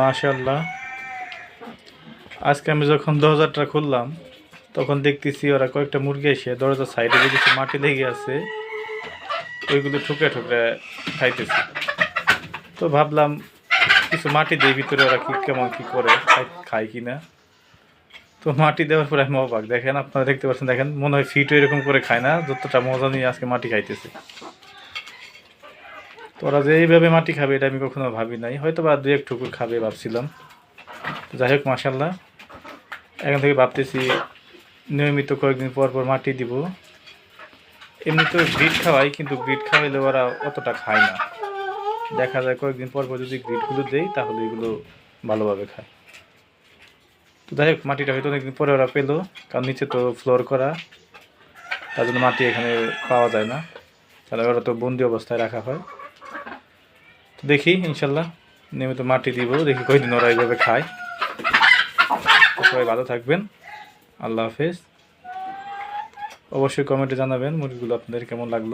মাশাল্লাহ আজকে আমি যখন দরজাটা খুললাম, তখন দেখতেছি ওরা কয়েকটা মুরগি এসে দরজার সাইডে যে কিছু মাটি লেগে আছে, ওইগুলো ঠুকরে ঠুকরে খাইতেছে। তো ভাবলাম কিছু মাটি দিয়ে ভিতরে ওরা কী কেমন কী করে খায় কি না তো মাটি দেওয়ার পরে আমি অবাক। দেখেন, আপনারা দেখতে পাচ্ছেন, দেখেন, মনে হয় ফিট এরকম করে খায় না, যতটা মজা নিয়ে আজকে মাটি খাইতেছে। তো ওরা যে এইভাবে মাটি খাবে, এটা আমি কখনো ভাবি নাই। হয়তো বা দু এক ঠুকুর খাবে ভাবছিলাম। যাই হোক মাসাল্লাহ এখন থেকে ভাবতেছি নিয়মিত কয়েকদিন পর পর মাটি দিব। এমনি তো গ্রিট খাওয়াই, কিন্তু গ্রিট খাওয়াইলে ওরা অতটা খায় না। দেখা যায় কয়েকদিন পর পর যদি গ্রিটগুলো দেই, তাহলে এগুলো ভালোভাবে খায়। তো যাই হোক, মাটিটা হয়তো অনেকদিন পরে ওরা পেল, কারণ নিচে তো ফ্লোর করা। তার জন্য মাটি এখানে পাওয়া যায় না। তাহলে ওরা তো বন্দি অবস্থায় রাখা হয়। দেখি, ইনশাল্লাহ। নিয়মিত মাটি দিব, দেখি কয়দিন ওরা এইভাবে খায়। সবাই ভালো থাকবেন। আল্লাহ হাফেজ। অবশ্যই কমেন্টে জানাবেন মুরগিগুলো আপনাদের কেমন লাগল।